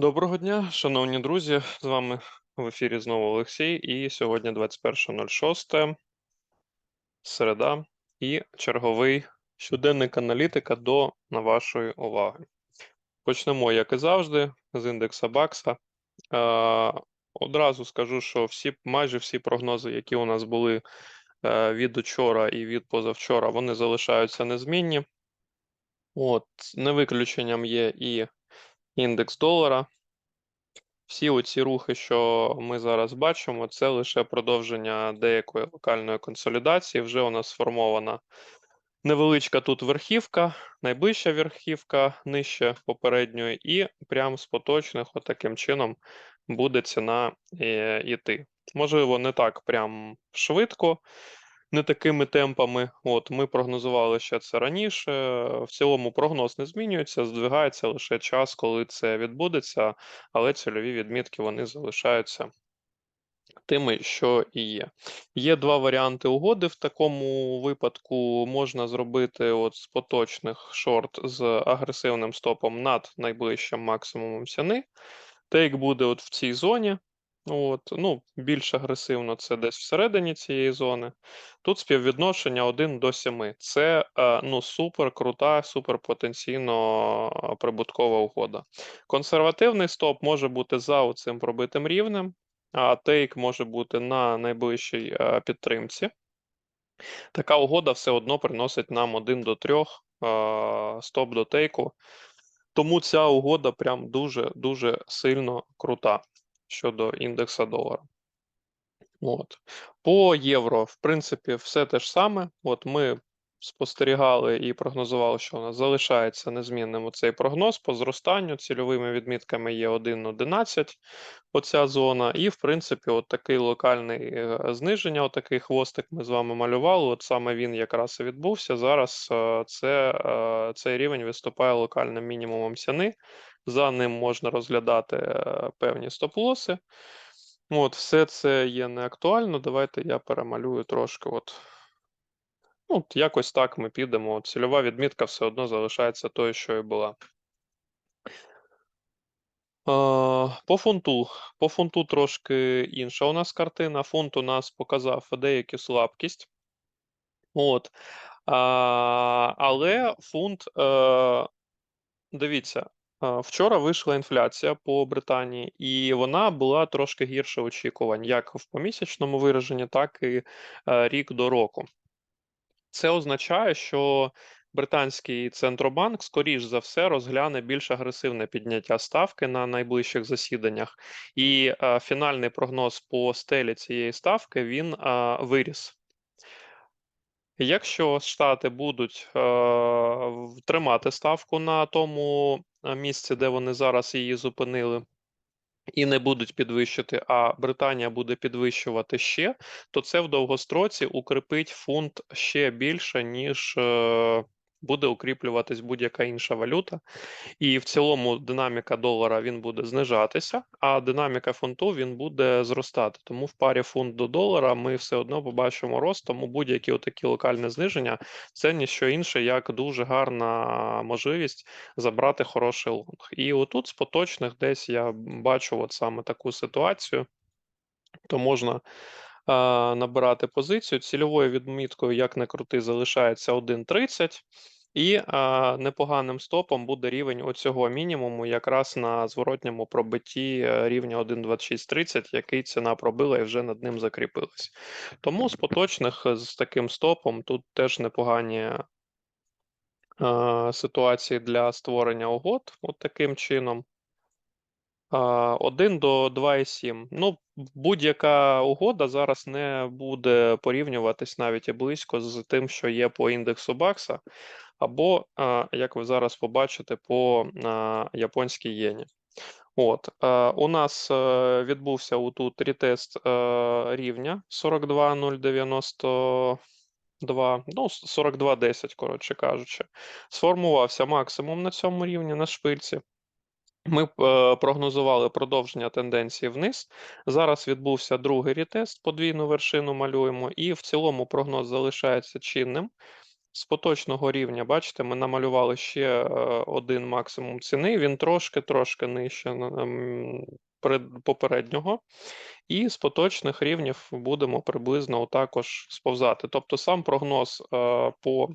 Доброго дня, шановні друзі. З вами в ефірі знову Олексій. І сьогодні 21.06, середа, і черговий щоденник аналітика до на вашої уваги. Почнемо, як і завжди, з індекса Бакса. Е, Одразу скажу, що всі, майже всі прогнози, які у нас були е, від учора і від позавчора, вони залишаються незмінні. От, не виключенням є і індекс долара. Всі оці рухи, що ми зараз бачимо, це лише продовження деякої локальної консолідації. Вже у нас сформована невеличка тут верхівка, найближча верхівка нижче попередньої, і прямо з поточних, отаким чином, буде ціна е, йти. Можливо, не так прям швидко, не такими темпами. От Ми прогнозували ще це раніше. В цілому прогноз не змінюється, здвигається лише час, коли це відбудеться, але цільові відмітки вони залишаються. Тими, що і є. Є два варіанти угоди. В такому випадку можна зробити от з поточних шорт з агресивним стопом над найближчим максимумом ціни. Тейк буде от в цій зоні. От, ну, Більш агресивно це десь всередині цієї зони. Тут співвідношення 1 до 7. Це е, ну, супер крута, супер потенційно прибуткова угода. Консервативний стоп може бути за цим пробитим рівнем, а тейк може бути на найближчій е, підтримці. Така угода все одно приносить нам 1 до 3 е, стоп до тейку. Тому ця угода прям дуже-дуже сильно крута щодо індекса долара. От. По євро, в принципі, все те ж саме. От Ми спостерігали і прогнозували, що у нас залишається незмінним цей прогноз по зростанню. Цільовими відмітками є 1,11 оця зона. І, в принципі, от такий локальний е, зниження, отакий хвостик ми з вами малювали. От саме він якраз і відбувся. Зараз е, це, е, цей рівень виступає локальним мінімумом ціни. За ним можна розглядати певні стоп-лоси. От, все це є не актуально. Давайте я перемалюю трошки. От Ну, якось так ми підемо. Цільова відмітка все одно залишається тою, що і була. По фунту. По фунту трошки інша у нас картина. Фунт у нас показав деяку слабкість. От. Але фунт, е, дивіться, вчора вийшла інфляція по Британії, і вона була трошки гірше очікувань, як в помісячному вираженні, так і е, рік до року. Це означає, що британський центробанк, скоріш за все, розгляне більш агресивне підняття ставки на найближчих засіданнях, і фінальний прогноз по стелі цієї ставки він виріс. Якщо Штати будуть е, тримати ставку на тому місці, де вони зараз її зупинили, і не будуть підвищити, а Британія буде підвищувати ще, то це в довгостроці укріпить фунт ще більше, ніж е, буде укріплюватись будь-яка інша валюта. І в цілому динаміка долара він буде знижатися, а динаміка фунту він буде зростати. Тому в парі фунт до долара ми все одно побачимо рост, тому будь-які отакі локальні зниження це ніщо інше, як дуже гарна можливість забрати хороший лонг. І отут з поточних десь я бачу от саме таку ситуацію, то можна. Набирати позицію цільовою відміткою, як не крути, залишається 1.30. І а, непоганим стопом буде рівень оцього мінімуму, якраз на зворотньому пробитті е, рівня 1.2630, який ціна пробила і вже над ним закріпилась. Тому з поточних е, з таким стопом тут теж непогані а, ситуації для створення угод, от таким чином. 1 до 2,7. Ну, будь-яка угода зараз не буде порівнюватись навіть і близько з тим, що є по індексу Бакса або, як ви зараз побачите, по японській єні. От, У нас е, відбувся отут ретест е, рівня 42,092, ну, 42,10, коротше кажучи. Сформувався максимум на цьому рівні на шпильці. Ми е, прогнозували продовження тенденції вниз. Зараз відбувся другий ретест, подвійну вершину малюємо, і в цілому прогноз залишається чинним. З поточного рівня, бачите, ми намалювали ще, е, один максимум ціни, він трошки-трошки нижче ем, попереднього. І з поточних рівнів будемо приблизно отакож сповзати. Тобто сам прогноз, е, по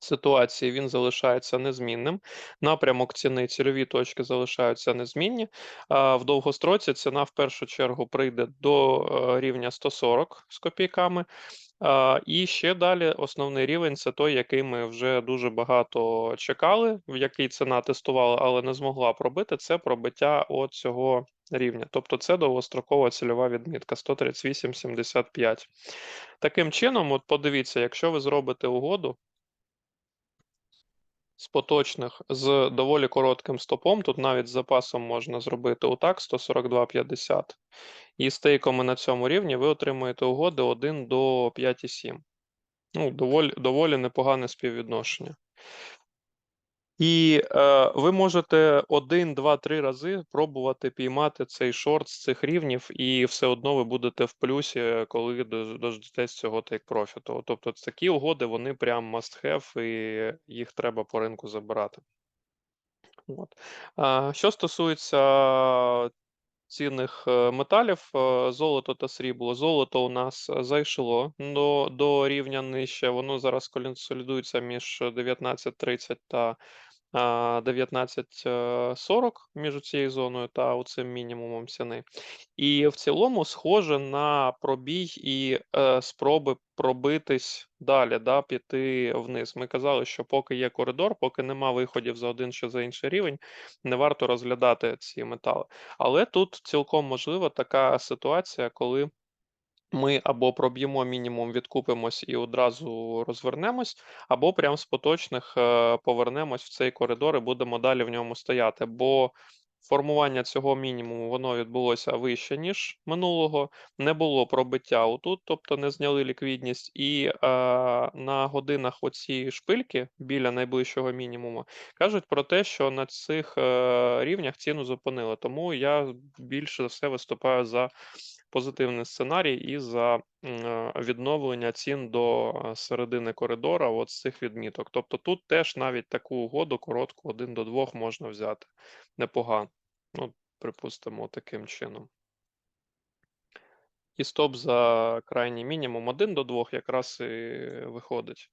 ситуації він залишається незмінним. Напрямок ціни, цільові точки залишаються незмінні. А в довгостроці ціна в першу чергу прийде до, е, рівня 140 з копійками. І ще далі основний рівень це той, який ми вже дуже багато чекали, в який ціна тестувала, але не змогла пробити. Це пробиття от цього рівня. Тобто це довгострокова цільова відмітка 138,75. Таким чином, от подивіться, якщо ви зробите угоду з поточних з доволі коротким стопом, тут навіть з запасом можна зробити отак 142,50. І стейками на цьому рівні ви отримуєте угоди 1 до 5,7. Ну, доволі, доволі непогане співвідношення. І е, ви можете один, два, три рази пробувати піймати цей шорт з цих рівнів, і все одно ви будете в плюсі, коли дождетесь цього тейк-профіту. Тобто такі угоди, вони прям must have, і їх треба по ринку забирати. От. Що стосується цінних е, металів, е, золото та срібло. Золото у нас е, зайшло до, до рівня нижче. Воно зараз консолідується між 19.30 та 19.40 між цією зоною та цим мінімумом ціни. І в цілому схоже на пробій і е, спроби пробитись далі, да, піти вниз. Ми казали, що поки є коридор, поки нема виходів за один чи за інший рівень, не варто розглядати ці метали. Але тут цілком можлива така ситуація, коли ми або проб'ємо мінімум, відкупимось і одразу розвернемось, або прямо з поточних е, повернемось в цей коридор і будемо далі в ньому стояти. Бо формування цього мінімуму воно відбулося вище, ніж минулого. Не було пробиття отут, тобто не зняли ліквідність. І е, на годинах оці шпильки біля найближчого мінімуму кажуть про те, що на цих е, рівнях ціну зупинили. Тому я більше за все виступаю за позитивний сценарій і за е, відновлення цін до е, середини коридора от з цих відміток. Тобто тут теж навіть таку угоду коротку один до двох можна взяти непогано. Ну, припустимо, таким чином. І стоп за крайній мінімум 1 до 2 якраз і виходить.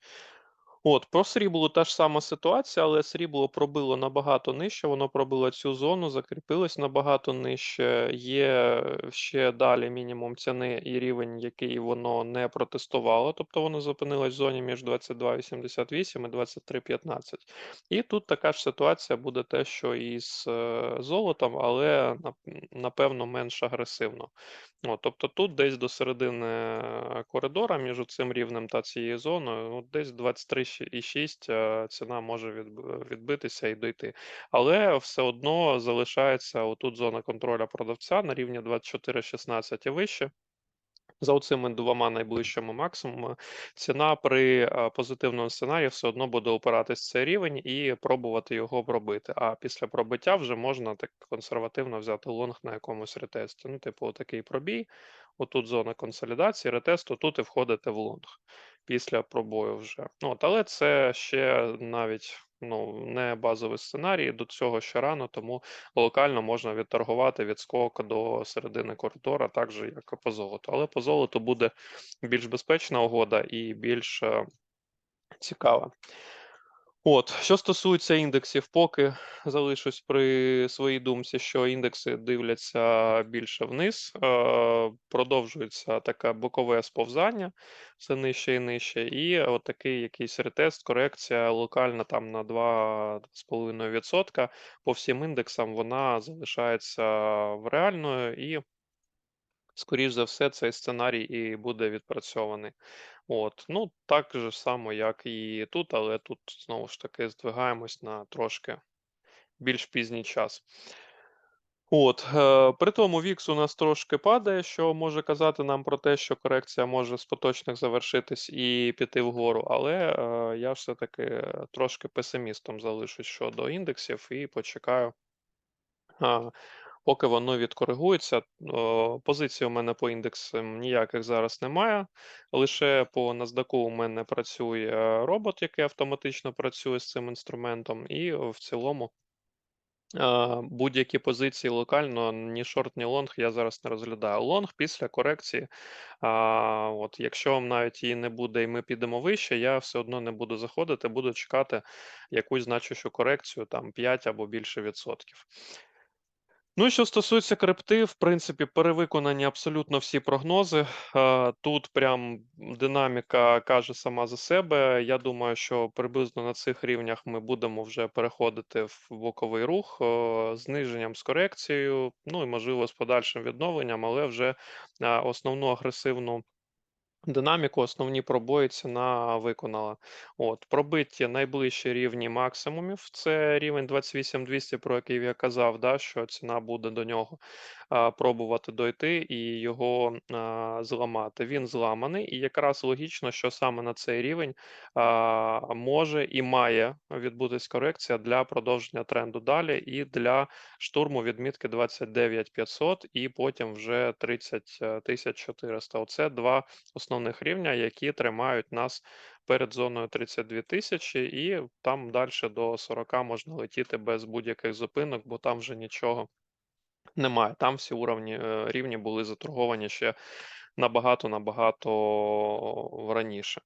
От, про срібло та ж сама ситуація, але срібло пробило набагато нижче, воно пробило цю зону, закріпилось набагато нижче. Є ще далі мінімум ціни і рівень, який воно не протестувало, тобто воно зупинилось в зоні між 22,88 і 23,15. І тут така ж ситуація буде те, що і з е, золотом, але напевно менш агресивно. От, тобто тут десь до середини е, коридора між цим рівнем та цією зоною, от десь 23,6 е, ціна може відбитися і дойти. Але все одно залишається отут зона контроля продавця на рівні 24,16 і вище. За оцими двома найближчими максимумами ціна при е, позитивному сценарії все одно буде опиратись цей рівень і пробувати його пробити. А після пробиття вже можна так консервативно взяти лонг на якомусь ретесті. Ну, типу, такий пробій, отут зона консолідації, ретесту, тут і входите в лонг після пробою вже. От, але це ще навіть ну, не базовий сценарій. До цього ще рано, тому локально можна відторгувати відскок до середини коридора, так же, як по золоту. Але по золоту буде більш безпечна угода і більш е, цікава. От, що стосується індексів, поки залишусь при своїй думці, що індекси дивляться більше вниз, е, продовжується таке бокове сповзання, все нижче і нижче, і от такий якийсь ретест, корекція локальна там на 2,5% по всім індексам вона залишається реальною, і, скоріш за все, цей сценарій і буде відпрацьований. От, ну так же само, як і тут, але тут знову ж таки здвигаємось на трошки більш пізній час. От, е, при тому VIX у нас трошки падає, що може казати нам про те, що корекція може з поточних завершитись і піти вгору, але е, я все-таки трошки песимістом залишусь щодо індексів і почекаю. Поки воно відкоригується, о, позицій у мене по індексам ніяких зараз немає. Лише по NASDAQ у мене працює робот, який автоматично працює з цим інструментом, і в цілому будь-які позиції локально, ні шорт, ні лонг я зараз не розглядаю. Лонг після корекції, а, от, якщо навіть її не буде і ми підемо вище, я все одно не буду заходити, буду чекати якусь значущу корекцію, там 5 або більше відсотків. Ну що стосується крипти, в принципі, перевиконані абсолютно всі прогнози. Е, Тут прям динаміка каже сама за себе. Я думаю, що приблизно на цих рівнях ми будемо вже переходити в боковий рух е, зниженням з корекцією, ну і можливо з подальшим відновленням, але вже е, основну агресивну. Динаміку основні пробої ціна виконала. От, пробиті найближчі рівні максимумів. Це рівень 28200, про який я казав, да, що ціна буде до нього а, пробувати дойти і його а, зламати. Він зламаний, і якраз логічно, що саме на цей рівень а, може і має відбутись корекція для продовження тренду далі і для штурму відмітки 29500 і потім вже 30400. Оце два основних рівня, які тримають нас перед зоною 32 тисячі, і там далі до 40 можна летіти без будь-яких зупинок, бо там вже нічого немає. Там всі уровні е, рівні були заторговані ще набагато набагато раніше.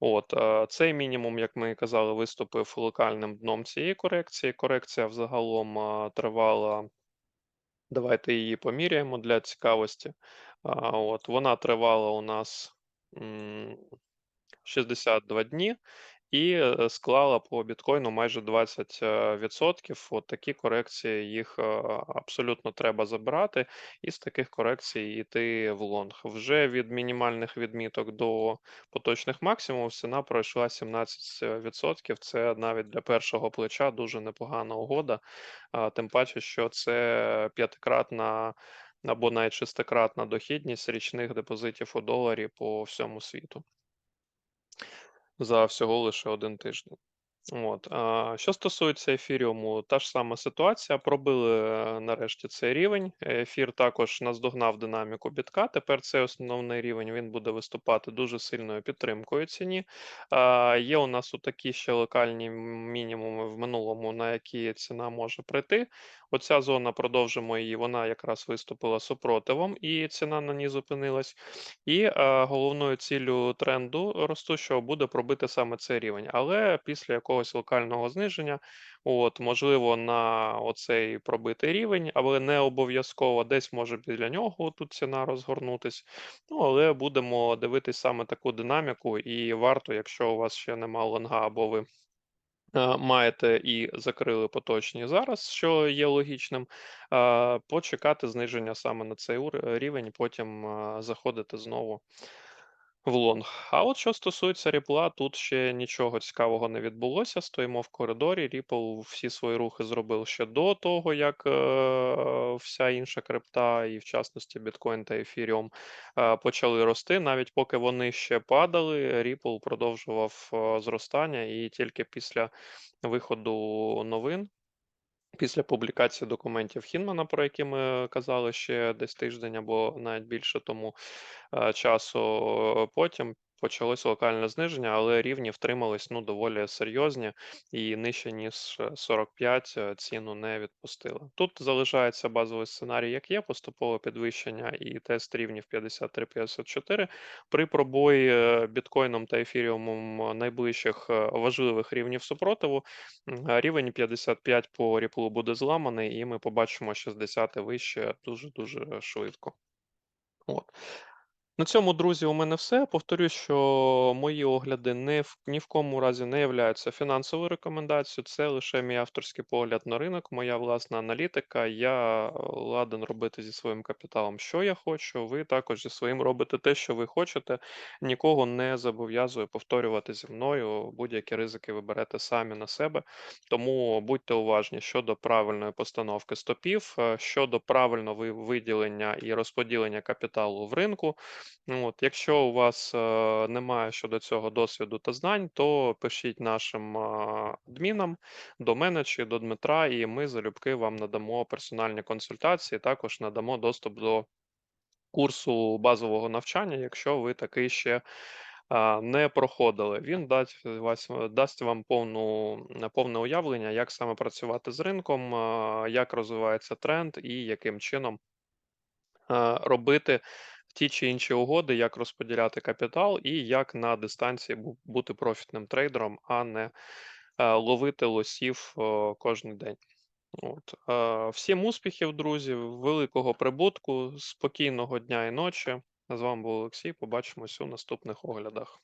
От е, цей мінімум, як ми казали, виступив локальним дном цієї корекції. Корекція взагалом е, тривала. Давайте її поміряємо для цікавості. От вона тривала у нас 62 дні і е, склала по біткоїну майже 20%. От такі корекції їх е, абсолютно треба забирати, і з таких корекцій йти в лонг. Вже від мінімальних відміток до поточних максимумів ціна пройшла 17%. Це навіть для першого плеча дуже непогана угода. Тим паче, що це п'ятикратна. Або навіть шестикратна дохідність річних депозитів у доларі по всьому світу за всього лише один тиждень. От. А, Що стосується ефіріуму, та ж сама ситуація. Пробили е, нарешті цей рівень. Ефір також наздогнав динаміку бітка. Тепер цей основний рівень він буде виступати дуже сильною підтримкою ціні. А, Є у нас такі ще локальні мінімуми в минулому, на які ціна може прийти. Оця зона продовжимо її, вона якраз виступила супротивом, і ціна на ній зупинилась. І а, головною ціллю тренду ростущого буде пробити саме цей рівень. Але після якогось локального зниження, от, можливо, на оцей пробитий рівень, але не обов'язково десь може біля нього тут ціна розгорнутись. Ну, але будемо дивитись саме таку динаміку, і варто, якщо у вас ще нема лонга або ви. Е, маєте і закрили поточні зараз, що є логічним, почекати зниження саме на цей рівень, потім е, заходити знову в лонг. А от що стосується ріпла, тут ще нічого цікавого не відбулося. Стоїмо в коридорі. Ripple всі свої рухи зробив ще до того, як е, вся інша крипта, і в частності біткоін та ефіріум, е, почали рости. Навіть поки вони ще падали, Ripple продовжував е, зростання, і тільки після виходу новин. Після публікації документів Хінмана, про які ми казали ще десь тиждень або навіть більше тому е, часу, потім почалось локальне зниження, але рівні втримались ну доволі серйозні і нижче ніж 45 е, ціну не відпустили. Тут залишається базовий сценарій, як є, поступове підвищення і тест рівнів 53-54. При пробої е, біткоїном та ефіріумом найближчих е, важливих рівнів супротиву. Рівень 55 по ріплу буде зламаний, і ми побачимо 60 вище дуже дуже швидко. От. На цьому, друзі, у мене все. Повторюсь, що мої огляди не в ні в кому разі не являються фінансовою рекомендацією. Це лише мій авторський погляд на ринок, моя власна аналітика. Я е, ладен робити зі своїм капіталом, що я хочу. Ви також зі своїм робите те, що ви хочете. Нікого не зобов'язую повторювати зі мною. Будь-які ризики ви берете самі на себе. Тому будьте уважні щодо правильної постановки стопів, е, щодо правильного виділення і розподілення капіталу в ринку. Ну От, якщо у вас е, немає щодо цього досвіду та знань, то пишіть нашим адмінам до мене чи до Дмитра, і ми залюбки вам надамо персональні консультації. Також надамо доступ до курсу базового навчання, якщо ви такий ще не проходили. Він дасть вас дасть вам повну повне уявлення, як саме працювати з ринком, як розвивається тренд і яким чином робити ті чи інші угоди, як розподіляти капітал і як на дистанції бути профітним трейдером, а не е, ловити лосів кожен день. От. Е, Всім успіхів, друзі, великого прибутку, спокійного дня і ночі. З вами був Олексій. Побачимось у наступних оглядах.